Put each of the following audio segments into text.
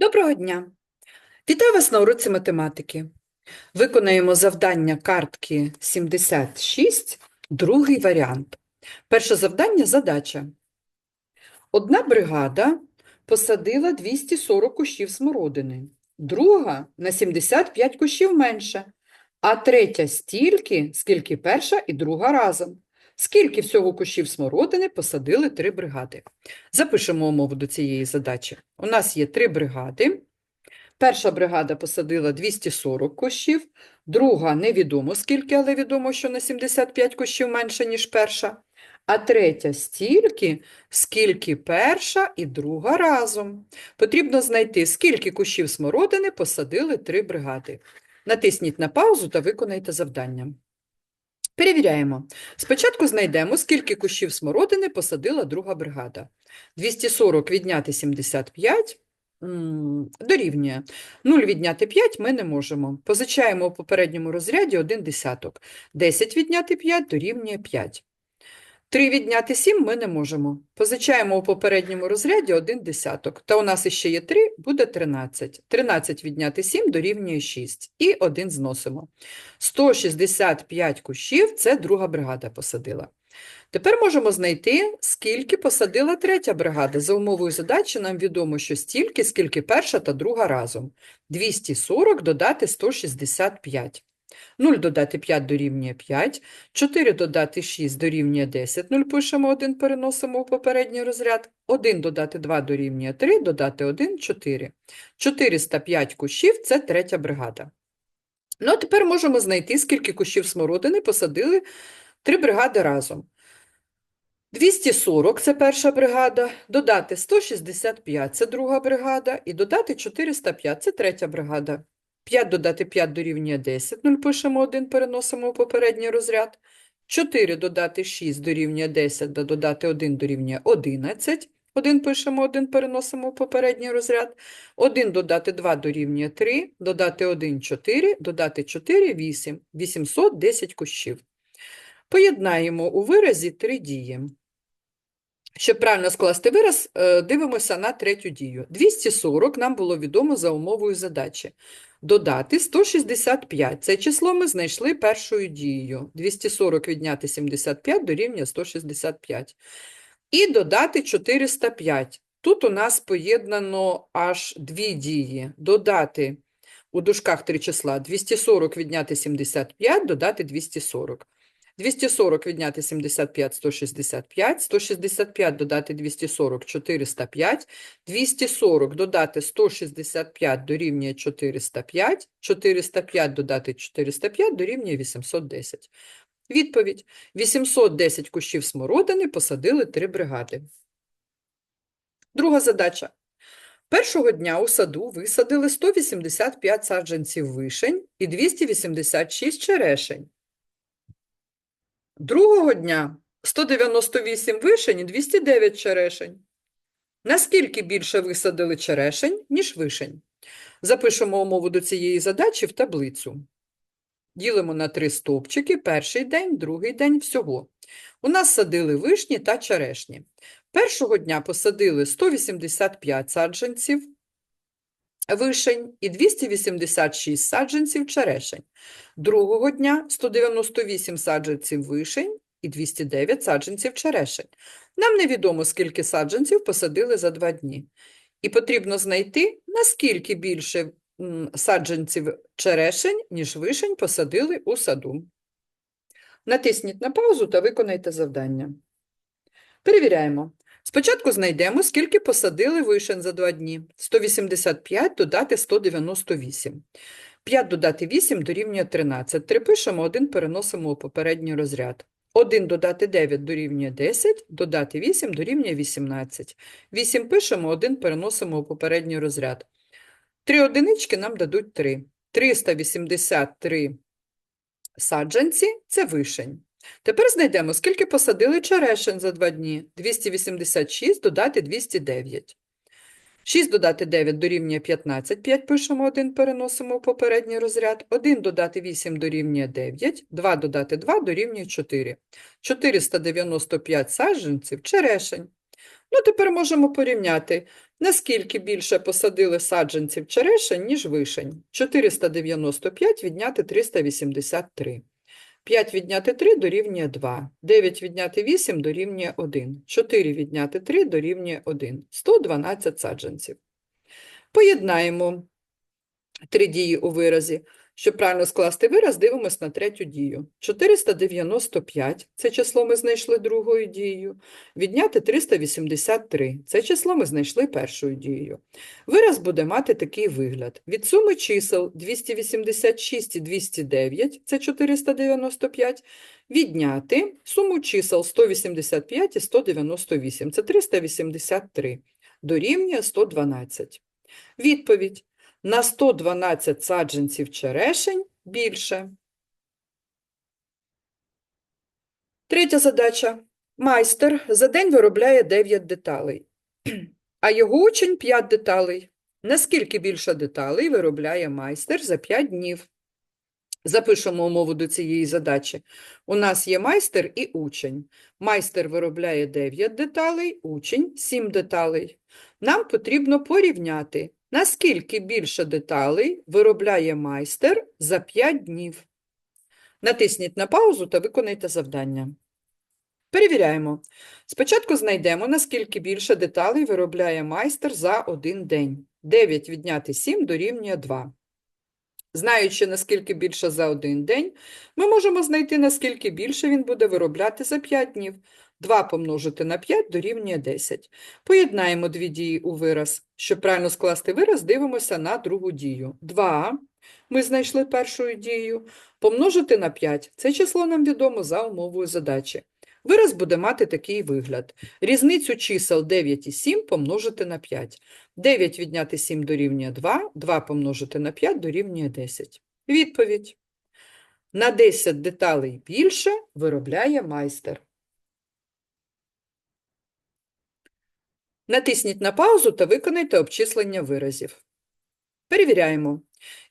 Доброго дня! Вітаю вас на уроці математики. Виконаємо завдання картки 76, другий варіант. Перше завдання – задача. Одна бригада посадила 240 кущів смородини, друга – на 75 кущів менше, а третя – стільки, скільки перша і друга разом. Скільки всього кущів смородини посадили три бригади? Запишемо умову до цієї задачі. У нас є три бригади. Перша бригада посадила 240 кущів, друга невідомо скільки, але відомо, що на 75 кущів менше, ніж перша. А третя стільки, скільки перша і друга разом. Потрібно знайти, скільки кущів смородини посадили три бригади. Натисніть на паузу та виконайте завдання. Перевіряємо. Спочатку знайдемо, скільки кущів смородини посадила друга бригада. 240 відняти 75 дорівнює. 0 відняти 5 ми не можемо. Позичаємо у попередньому розряді 1 десяток. 10 відняти 5 дорівнює 5. 3 відняти 7 ми не можемо. Позичаємо у попередньому розряді 1 десяток. Та у нас іще є 3, буде 13. 13 відняти 7 дорівнює 6. І 1 зносимо. 165 кущів – це друга бригада посадила. Тепер можемо знайти, скільки посадила третя бригада. За умовою задачі нам відомо, що стільки, скільки перша та друга разом. 240 додати 165. 0 додати 5 дорівнює 5, 4 додати 6 дорівнює 10, 0 пишемо 1, переносимо у попередній розряд, 1 додати 2 дорівнює 3, додати 1 – 4. 405 кущів – це третя бригада. Ну, а тепер можемо знайти, скільки кущів смородини посадили три бригади разом. 240 – це перша бригада, додати 165 – це друга бригада, і додати 405 – це третя бригада. 5 додати 5 дорівнює 10, 0 пишемо 1, переносимо у попередній розряд. 4 додати 6 дорівнює 10, да додати 1 дорівнює 11. 1 пишемо 1, переносимо у попередній розряд. 1 додати 2 дорівнює 3, додати 1 – 4, додати 4 – 8. 810 кущів. Поєднаємо у виразі три дії. Щоб правильно скласти вираз, е, дивимося на третю дію. 240 нам було відомо за умовою задачі. Додати 165. Це число ми знайшли першою дією. 240 відняти 75 дорівнює 165. І додати 405. Тут у нас поєднано аж дві дії. Додати у дужках три числа 240 відняти 75, додати 240. 240 відняти 75 – 165, 165 додати 240 – 405, 240 додати 165 дорівнює 405, 405 додати 405 дорівнює 810. Відповідь. 810 кущів смородини посадили три бригади. Друга задача. Першого дня у саду висадили 185 саджанців вишень і 286 черешень. Другого дня 198 вишень і 209 черешень. Наскільки більше висадили черешень, ніж вишень? Запишемо умову до цієї задачі в таблицю. Ділимо на три стовпчики перший день, другий день всього. У нас садили вишні та черешні. Першого дня посадили 185 саджанців вишень і 286 саджанців черешень. Другого дня 198 саджанців вишень і 209 саджанців черешень. Нам невідомо, скільки саджанців посадили за два дні. І потрібно знайти, наскільки більше саджанців черешень, ніж вишень посадили у саду. Натисніть на паузу та виконайте завдання. Перевіряємо. Спочатку знайдемо, скільки посадили вишень за два дні. 185 додати 198. 5 додати 8 дорівнює 13. 3 пишемо, 1 переносимо у попередній розряд. 1 додати 9 дорівнює 10, додати 8 дорівнює 18. 8 пишемо, 1 переносимо у попередній розряд. 3 одинички нам дадуть 3. 383 саджанці – це вишень. Тепер знайдемо, скільки посадили черешень за два дні. 286 додати 209. 6 додати 9 дорівнює 15, 5 пишемо 1, переносимо у попередній розряд. 1 додати 8 дорівнює 9, 2 додати 2 дорівнює 4. 495 саджанців черешень. Ну, тепер можемо порівняти, наскільки більше посадили саджанців черешень, ніж вишень. 495 відняти 383. 5 відняти 3 дорівнює 2. 9 відняти 8 дорівнює 1. 4 відняти 3 дорівнює 1. 112 саджанців. Поєднаємо три дії у виразі. Щоб правильно скласти вираз, дивимося на третю дію. 495 – це число ми знайшли другою дією. Відняти 383 – це число ми знайшли першою дією. Вираз буде мати такий вигляд. Від суми чисел 286 і 209 – це 495, відняти суму чисел 185 і 198 – це 383, дорівнює 112. Відповідь. На 112 саджанців черешень більше. Третя задача. Майстер за день виробляє 9 деталей, а його учень 5 деталей. Наскільки більше деталей виробляє майстер за 5 днів? Запишемо умову до цієї задачі. У нас є майстер і учень. Майстер виробляє 9 деталей, учень 7 деталей. Нам потрібно порівняти, наскільки більше деталей виробляє майстер за 5 днів. Натисніть на паузу та виконайте завдання. Перевіряємо. Спочатку знайдемо, наскільки більше деталей виробляє майстер за один день. 9 відняти 7 дорівнює 2. Знаючи, наскільки більше за один день, ми можемо знайти, наскільки більше він буде виробляти за 5 днів. 2 помножити на 5 дорівнює 10. Поєднаємо дві дії у вираз. Щоб правильно скласти вираз, дивимося на другу дію. 2 ми знайшли першою дією. Помножити на 5 – це число нам відомо за умовою задачі. Вираз буде мати такий вигляд. Різницю чисел 9 і 7 помножити на 5. 9 відняти 7 дорівнює 2, 2 помножити на 5 дорівнює 10. Відповідь. На 10 деталей більше виробляє майстер. Натисніть на паузу та виконайте обчислення виразів. Перевіряємо.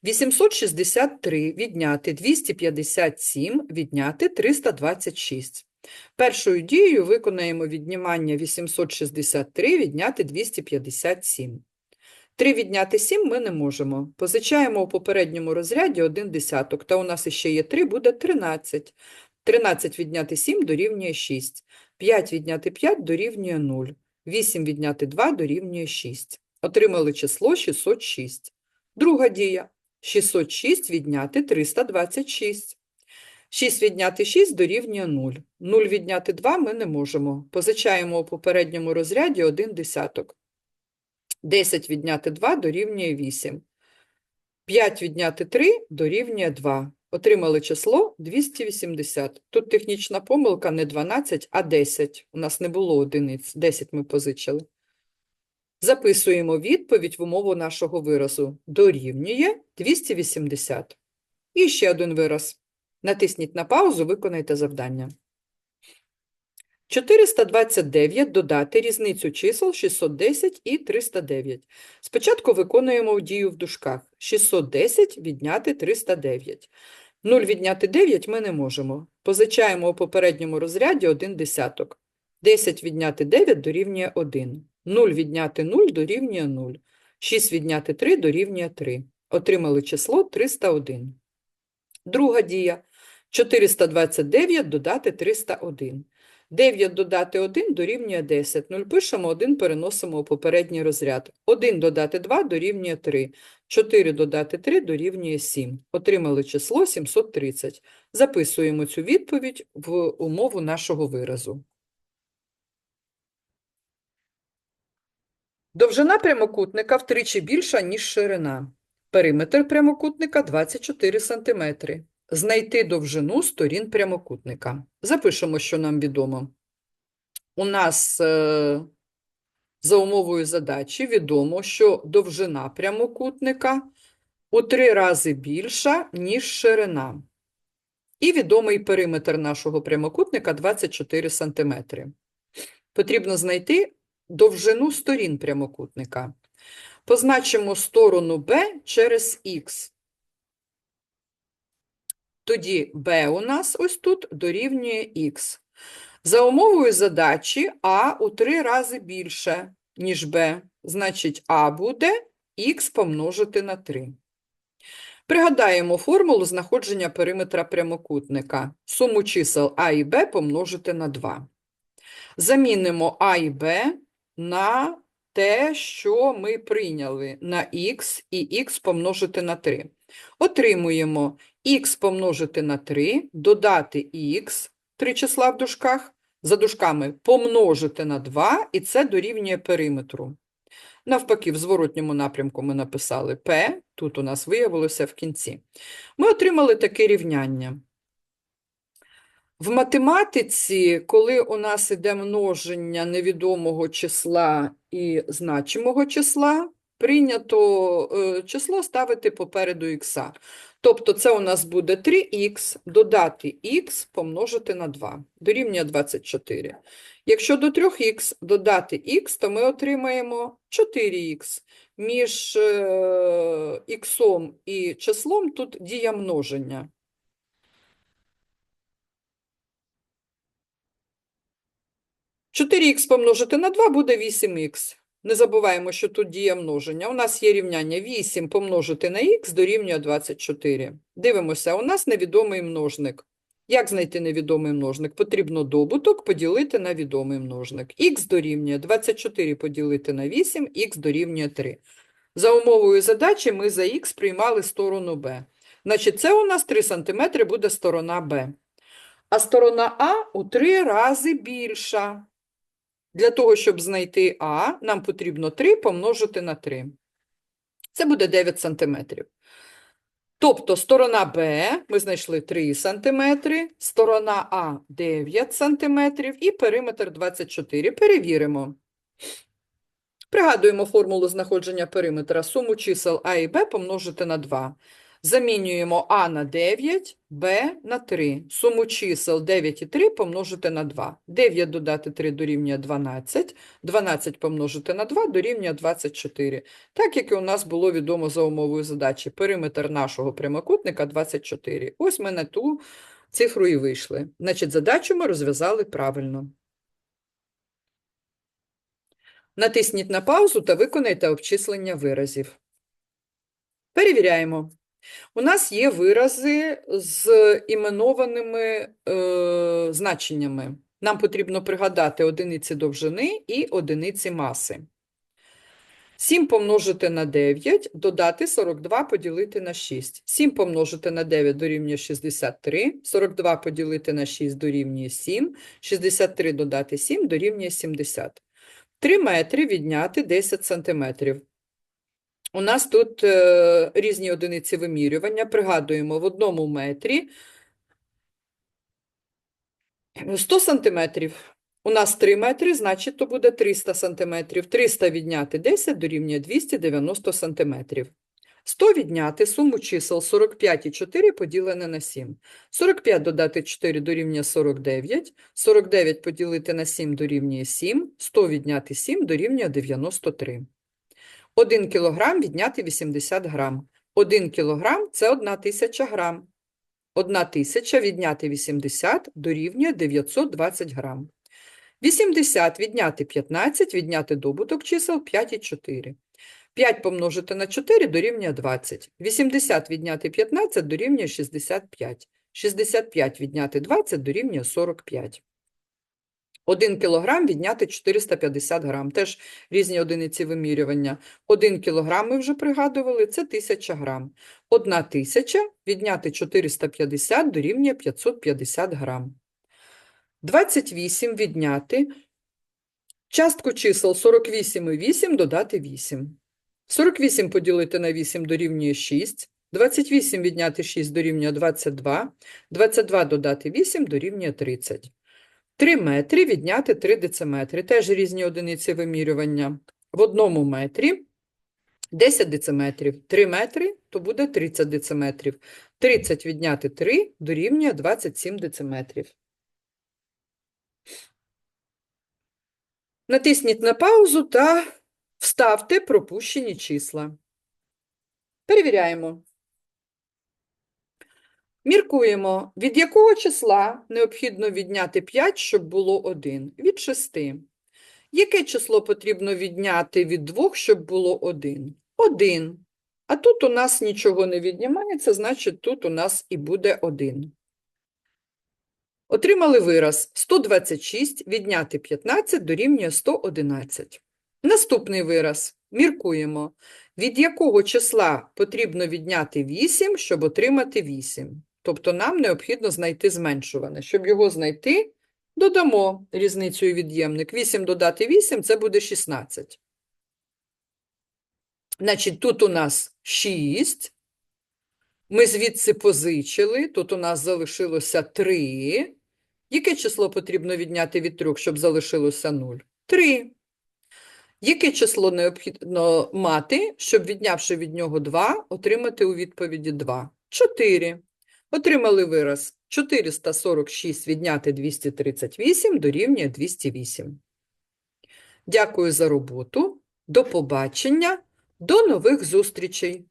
863 відняти 257 відняти 326. Першою дією виконаємо віднімання 863 відняти 257. 3 відняти 7 ми не можемо. Позичаємо у попередньому розряді 1 десяток, та у нас іще є 3, буде 13. 13 відняти 7 дорівнює 6. 5 відняти 5 дорівнює 0. 8 відняти 2 дорівнює 6. Отримали число 606. Друга дія. 606 відняти 326. 6 відняти 6 дорівнює 0. 0 відняти 2 ми не можемо. Позичаємо у попередньому розряді 1 десяток. 10 відняти 2 дорівнює 8. 5 відняти 3 дорівнює 2. Отримали число 280. Тут технічна помилка не 12, а 10. У нас не було одиниць. 10 ми позичили. Записуємо відповідь в умову нашого виразу. Дорівнює 280. І ще один вираз. Натисніть на паузу, виконайте завдання. 429 додати різницю чисел 610 і 309. Спочатку виконуємо дію в дужках. 610 відняти 309. 0 відняти 9 ми не можемо. Позичаємо у попередньому розряді 1 десяток. 10 відняти 9 дорівнює 1. 0 відняти 0 дорівнює 0. 6 відняти 3 дорівнює 3. Отримали число 301. Друга дія. 429 додати 301. 9 додати 1 дорівнює 10. 0 пишемо, 1 переносимо у попередній розряд. 1 додати 2 дорівнює 3. 4 додати 3 дорівнює 7. Отримали число 730. Записуємо цю відповідь в умову нашого виразу. Довжина прямокутника втричі більша, ніж ширина. Периметр прямокутника 24 см. Знайти довжину сторін прямокутника. Запишемо, що нам відомо. У нас е, за умовою задачі відомо, що довжина прямокутника у три рази більша, ніж ширина. І відомий периметр нашого прямокутника 24 см. Потрібно знайти довжину сторін прямокутника. Позначимо сторону B через Х. Тоді b у нас ось тут дорівнює х. За умовою задачі А у три рази більше, ніж Б. Значить, А буде х помножити на 3. Пригадаємо формулу знаходження периметра прямокутника. Суму чисел А і Б помножити на 2. Замінимо А і Б на те, що ми прийняли на х і х помножити на 3. Отримуємо х помножити на 3, додати х, три числа в дужках, за дужками помножити на 2, і це дорівнює периметру. Навпаки, в зворотньому напрямку ми написали p, тут у нас виявилося в кінці. Ми отримали таке рівняння. В математиці, коли у нас іде множення невідомого числа і значимого числа, прийнято е, число ставити попереду х. Тобто це у нас буде 3х додати х помножити на 2, дорівнює 24. Якщо до 3х додати х, то ми отримаємо 4х. Між е, х і числом тут дія множення. Чотири х помножити на 2 буде 8х. Не забуваємо, що тут дія множення. У нас є рівняння 8 помножити на х дорівнює 24. Дивимося, у нас невідомий множник. Як знайти невідомий множник? Потрібно добуток поділити на відомий множник. х дорівнює 24 поділити на 8, х дорівнює 3. За умовою задачі ми за х приймали сторону b. Значить, це у нас 3 см буде сторона b. А сторона А у 3 рази більша. Для того, щоб знайти А, нам потрібно 3 помножити на 3. Це буде 9 см. Тобто сторона Б ми знайшли 3 см, сторона А 9 см і периметр 24. Перевіримо. Пригадуємо формулу знаходження периметра. Суму чисел А і Б помножити на 2. Замінюємо А на 9, Б на 3. Суму чисел 9 і 3 помножити на 2. 9 додати 3 дорівнює 12. 12 помножити на 2 дорівнює 24. Так, як і у нас було відомо за умовою задачі. Периметр нашого прямокутника 24. Ось ми на ту цифру і вийшли. Значить, задачу ми розв'язали правильно. Натисніть на паузу та виконайте обчислення виразів. Перевіряємо. У нас є вирази з іменованими е, значеннями. Нам потрібно пригадати одиниці довжини і одиниці маси. 7 помножити на 9, додати 42 поділити на 6. 7 помножити на 9 дорівнює 63, 42 поділити на 6 дорівнює 7, 63 додати 7 дорівнює 70. 3 метри відняти 10 сантиметрів. У нас тут е, різні одиниці вимірювання. Пригадуємо, в одному метрі 100 сантиметрів. У нас 3 метри, значить, то буде 300 сантиметрів. 300 відняти 10 дорівнює 290 сантиметрів. 100 відняти суму чисел 45 і 4 поділене на 7. 45 додати 4 дорівнює 49. 49 поділити на 7 дорівнює 7. 100 відняти 7 дорівнює 93. 1 кілограм відняти 80 грам. 1 кілограм – це 1 тисяча грам. 1 тисяча відняти 80 дорівнює 920 грам. 80 відняти 15, відняти добуток чисел 5 і 4. 5 помножити на 4 дорівнює 20. 80 відняти 15 дорівнює 65. 65 відняти 20 дорівнює 45. 1 кілограм відняти 450 грам. Теж різні одиниці вимірювання. 1 кілограм ми вже пригадували, це 1000 грам. 1 тисяча відняти 450 дорівнює 550 грам. 28 відняти частку чисел 48 і 8 додати 8. 48 поділити на 8 дорівнює 6. 28 відняти 6 дорівнює 22. 22 додати 8 дорівнює 30. 3 метри відняти 3 дециметри. Теж різні одиниці вимірювання. В одному метрі 10 дециметрів. 3 метри, то буде 30 дециметрів. 30 відняти 3 дорівнює 27 дециметрів. Натисніть на паузу та вставте пропущені числа. Перевіряємо. Міркуємо, від якого числа необхідно відняти 5, щоб було 1? Від 6. Яке число потрібно відняти від 2, щоб було 1? 1. А тут у нас нічого не віднімається, значить тут у нас і буде 1. Отримали вираз 126 відняти 15 дорівнює 111. Наступний вираз. Міркуємо. Від якого числа потрібно відняти 8, щоб отримати 8? Тобто нам необхідно знайти зменшуване. Щоб його знайти, додамо різницю від'ємник. 8 додати 8 – це буде 16. Значить, тут у нас 6. Ми звідси позичили. Тут у нас залишилося 3. Яке число потрібно відняти від 3, щоб залишилося 0? 3. Яке число необхідно мати, щоб, віднявши від нього 2, отримати у відповіді 2? 4. Отримали вираз 446 відняти 238 дорівнює 208. Дякую за роботу. До побачення. До нових зустрічей!